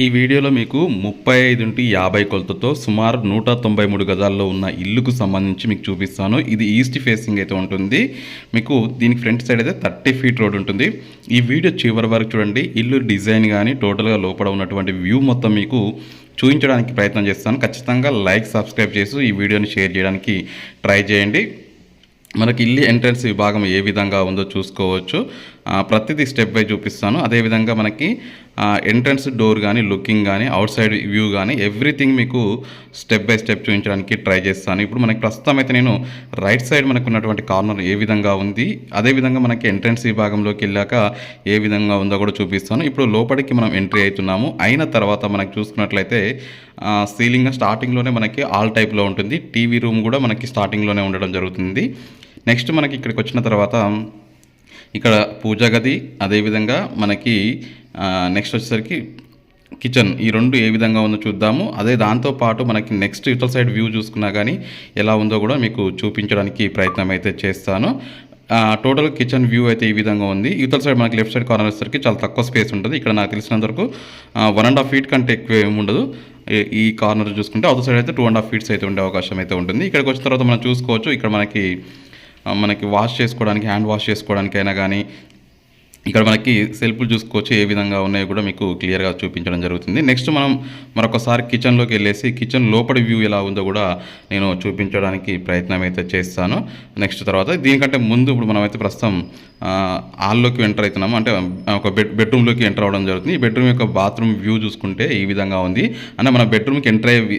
ఈ వీడియోలో మీకు ముప్పై ఐదు నుండి యాభై కొలతతో సుమారు నూట తొంభై మూడు గజాల్లో ఉన్న ఇల్లుకు సంబంధించి మీకు చూపిస్తాను. ఇది ఈస్ట్ ఫేసింగ్ అయితే ఉంటుంది. మీకు దీనికి ఫ్రంట్ సైడ్ అయితే థర్టీ ఫీట్ రోడ్ ఉంటుంది. ఈ వీడియో చివరి వరకు చూడండి. ఇల్లు డిజైన్ కానీ టోటల్గా లోపల ఉన్నటువంటి వ్యూ మొత్తం మీకు చూపించడానికి ప్రయత్నం చేస్తాను. ఖచ్చితంగా లైక్ సబ్స్క్రైబ్ చేసి ఈ వీడియోని షేర్ చేయడానికి ట్రై చేయండి. మనకి ఇల్లు ఎంట్రన్స్ విభాగం ఏ విధంగా ఉందో చూసుకోవచ్చు. ప్రతిదీ స్టెప్ బై చూపిస్తాను. అదేవిధంగా మనకి ఎంట్రన్స్ డోర్ కానీ లుకింగ్ కానీ అవుట్ సైడ్ వ్యూ కానీ ఎవ్రీథింగ్ మీకు స్టెప్ బై స్టెప్ చూపించడానికి ట్రై చేస్తాను. ఇప్పుడు మనకి ప్రస్తుతం అయితే నేను రైట్ సైడ్ మనకు ఉన్నటువంటి కార్నర్ ఏ విధంగా ఉంది అదేవిధంగా మనకి ఎంట్రన్స్ విభాగంలోకి వెళ్ళాక ఏ విధంగా ఉందో కూడా చూపిస్తాను. ఇప్పుడు లోపలికి మనం ఎంట్రీ అవుతున్నాము. అయిన తర్వాత మనకి చూసుకున్నట్లయితే సీలింగ్ స్టార్టింగ్లోనే మనకి ఆల్ టైప్లో ఉంటుంది. టీవీ రూమ్ కూడా మనకి స్టార్టింగ్లోనే ఉండడం జరుగుతుంది. నెక్స్ట్ మనకి ఇక్కడికి వచ్చిన తర్వాత ఇక్కడ పూజా గది అదేవిధంగా మనకి నెక్స్ట్ వచ్చేసరికి కిచెన్ ఈ రెండు ఏ విధంగా ఉందో చూద్దాము. అదే దాంతోపాటు మనకి నెక్స్ట్ ఇవతల సైడ్ వ్యూ చూసుకున్నా కానీ ఎలా ఉందో కూడా మీకు చూపించడానికి ప్రయత్నం అయితే చేస్తాను. టోటల్ కిచెన్ వ్యూ అయితే ఈ విధంగా ఉంది. ఇవతల సైడ్ మనకి లెఫ్ట్ సైడ్ కార్నర్ వచ్చేసరికి చాలా తక్కువ స్పేస్ ఉంటుంది. ఇక్కడ నాకు తెలిసినంత వరకు వన్ అండ్ హాఫ్ ఫీట్ కంటే ఎక్కువ ఏమి ఉండదు. ఈ- కార్నర్ చూసుకుంటే అవుట్ సైడ్ అయితే టూ అండ్ హాఫ్ ఫీట్స్ అయితే ఉండే అవకాశం అయితే ఉంటుంది. ఇక్కడికి వచ్చిన తర్వాత మనం చూసుకోవచ్చు. ఇక్కడ మనకి మనకి వాష్ చేసుకోవడానికి హ్యాండ్ వాష్ చేసుకోవడానికైనా కానీ ఇక్కడ మనకి సెల్ఫ్లు చూసుకోవచ్చు ఏ విధంగా ఉన్నాయో కూడా మీకు క్లియర్గా చూపించడం జరుగుతుంది. నెక్స్ట్ మనం మరొకసారి కిచెన్లోకి వెళ్ళేసి కిచెన్ లోపలి వ్యూ ఎలా ఉందో కూడా నేను చూపించడానికి ప్రయత్నం అయితే చేస్తాను. నెక్స్ట్ తర్వాత దీనికంటే ముందు ఇప్పుడు మనమైతే ప్రస్తుతం హాల్లోకి ఎంటర్ అవుతున్నాము. అంటే ఒక బెడ్ బెడ్రూమ్లోకి ఎంటర్ అవ్వడం జరుగుతుంది. ఈ బెడ్రూమ్ యొక్క బాత్రూమ్ వ్యూ చూసుకుంటే ఈ విధంగా ఉంది. అంటే మన బెడ్రూమ్కి ఎంటర్ అయ్యే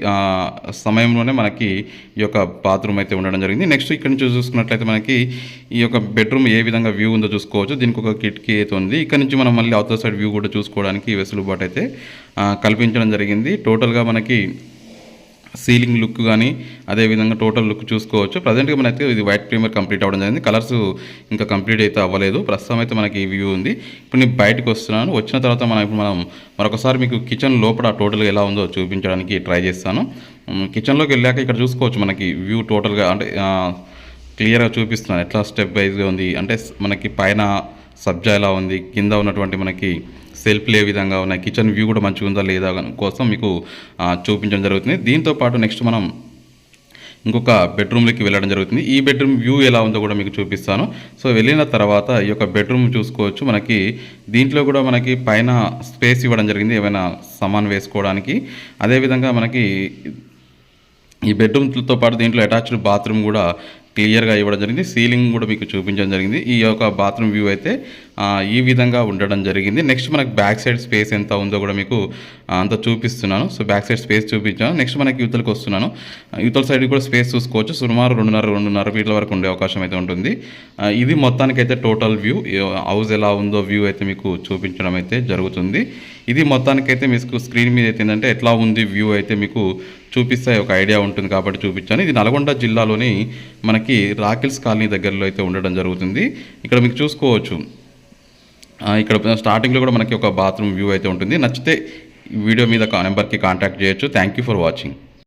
సమయంలోనే మనకి ఈ యొక్క బాత్రూమ్ అయితే ఉండడం జరిగింది. నెక్స్ట్ ఇక్కడ నుంచి చూసుకున్నట్లయితే మనకి ఈ యొక్క బెడ్రూమ్ ఏ విధంగా వ్యూ ఉందో చూసుకోవచ్చు. దీనికి ఒక కిటికీ అయితే ఉంది ఇక్కడ నుంచి మనం మళ్ళీ అవుతర్ సైడ్ వ్యూ కూడా చూసుకోవడానికి వెసులుబాటు అయితే కల్పించడం జరిగింది. టోటల్గా మనకి సీలింగ్ లుక్ కానీ అదేవిధంగా టోటల్ లుక్ చూసుకోవచ్చు. ప్రజెంట్గా మనైతే ఇది వైట్ ప్రీమియర్ కంప్లీట్ అవ్వడం జరిగింది. కలర్స్ ఇంకా కంప్లీట్ అయితే అవ్వలేదు. ప్రస్తుతం అయితే మనకి వ్యూ ఉంది. ఇప్పుడు నేను బయటకు వస్తున్నాను. వచ్చిన తర్వాత మనం ఇప్పుడు మనం మరొకసారి మీకు కిచెన్ లోపల టోటల్గా ఎలా ఉందో చూపించడానికి ట్రై చేస్తాను. కిచెన్లోకి వెళ్ళాక ఇక్కడ చూసుకోవచ్చు మనకి వ్యూ టోటల్గా అంటే క్లియర్గా చూపిస్తున్నాను. ఎట్లా స్టెప్ వైజ్గా ఉంది. అంటే మనకి పైన సబ్జా ఎలా ఉంది? కింద ఉన్నటువంటి మనకి సెల్ఫ్లు ఏ విధంగా ఉన్నాయి. కిచెన్ వ్యూ కూడా మంచిగా ఉందా లేదా కోసం మీకు చూపించడం జరుగుతుంది. దీంతో పాటు నెక్స్ట్ మనం ఇంకొక బెడ్రూమ్లోకి వెళ్ళడం జరుగుతుంది. ఈ బెడ్రూమ్ వ్యూ ఎలా ఉందో కూడా మీకు చూపిస్తాను. సో వెళ్ళిన తర్వాత ఈ యొక్క బెడ్రూమ్ చూసుకోవచ్చు. మనకి దీంట్లో కూడా మనకి పైన స్పేస్ ఇవ్వడం జరిగింది ఏమైనా సామాన్ వేసుకోవడానికి. అదేవిధంగా మనకి ఈ బెడ్రూమ్తో పాటు దీంట్లో అటాచ్డ్ బాత్రూమ్ కూడా క్లియర్గా ఇవ్వడం జరిగింది. సీలింగ్ కూడా మీకు చూపించడం జరిగింది. ఈ యొక్క బాత్రూమ్ వ్యూ అయితే ఈ విధంగా ఉండడం జరిగింది. నెక్స్ట్ మనకు బ్యాక్ సైడ్ స్పేస్ ఎంత ఉందో కూడా మీకు అంత చూపిస్తున్నాను. సో బ్యాక్ సైడ్ స్పేస్ చూపించాను. నెక్స్ట్ మనకి యువతలకు వస్తున్నాను. ఆ, యువతల సైడ్ కూడా స్పేస్ చూసుకోవచ్చు. సుమారు రెండున్నర రెండున్నర ఫీట్ల వరకు ఉండే అవకాశం అయితే ఉంటుంది. ఇది మొత్తానికి అయితే టోటల్ వ్యూ. హౌస్ ఎలా ఉందో వ్యూ అయితే మీకు చూపించడం అయితే జరుగుతుంది. ఇది మొత్తానికైతే మీకు స్క్రీన్ మీద అయితే ఏంటంటే ఎట్లా ఉంది వ్యూ అయితే మీకు చూపిస్తే ఒక ఐడియా ఉంటుంది కాబట్టి చూపించాను. ఇది నల్గొండ జిల్లాలోని మనకి రాకిల్స్ కాలనీ దగ్గరలో అయితే ఉండడం జరుగుతుంది. ఇక్కడ మీకు చూసుకోవచ్చు. ఇక్కడ స్టార్టింగ్లో కూడా మనకి ఒక బాత్రూమ్ వ్యూ అయితే ఉంటుంది. నచ్చితే వీడియో మీద నెంబర్కి కాంటాక్ట్ చేయొచ్చు. Thank you for watching